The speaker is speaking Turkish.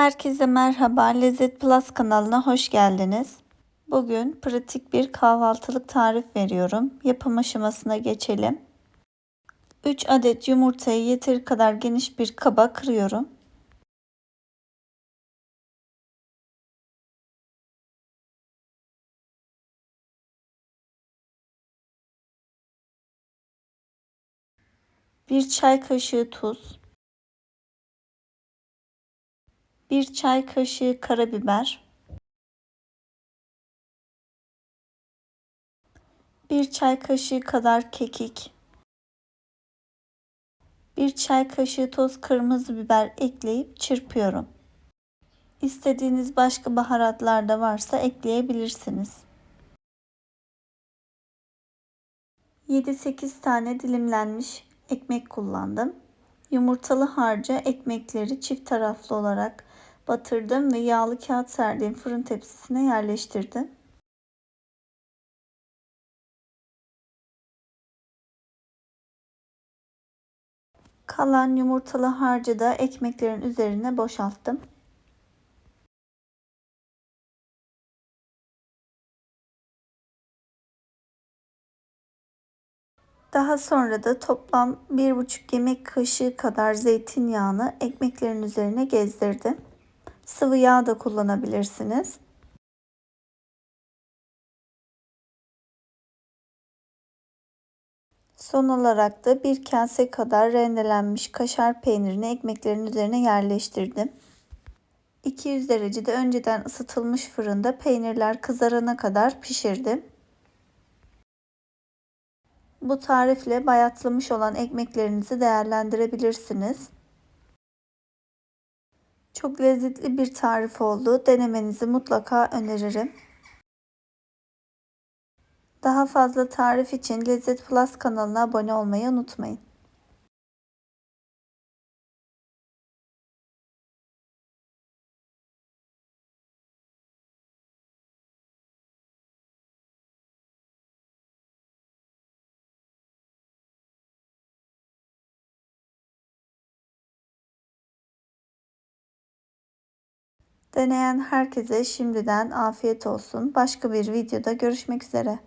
Herkese merhaba. Lezzet Plus kanalına hoş geldiniz. Bugün pratik bir kahvaltılık tarif veriyorum. Yapım aşamasına geçelim. 3 adet yumurtayı yeteri kadar geniş bir kaba kırıyorum. Bir çay kaşığı tuz, 1 çay kaşığı karabiber, 1 çay kaşığı kadar kekik, 1 çay kaşığı toz kırmızı biber ekleyip çırpıyorum. İstediğiniz başka baharatlar da varsa ekleyebilirsiniz. 7-8 tane dilimlenmiş ekmek kullandım. Yumurtalı harca ekmekleri çift taraflı olarak batırdım ve yağlı kağıt serdiğim fırın tepsisine yerleştirdim. Kalan yumurtalı harcı da ekmeklerin üzerine boşalttım. Daha sonra da toplam 1,5 yemek kaşığı kadar zeytinyağını ekmeklerin üzerine gezdirdim. Sıvı yağ da kullanabilirsiniz. Son olarak da bir kase kadar rendelenmiş kaşar peynirini ekmeklerin üzerine yerleştirdim. 200 derecede önceden ısıtılmış fırında peynirler kızarana kadar pişirdim. Bu tarifle bayatlamış olan ekmeklerinizi değerlendirebilirsiniz. Çok lezzetli bir tarif oldu. Denemenizi mutlaka öneririm. Daha fazla tarif için Lezzet Plus kanalına abone olmayı unutmayın. Deneyen herkese şimdiden afiyet olsun. Başka bir videoda görüşmek üzere.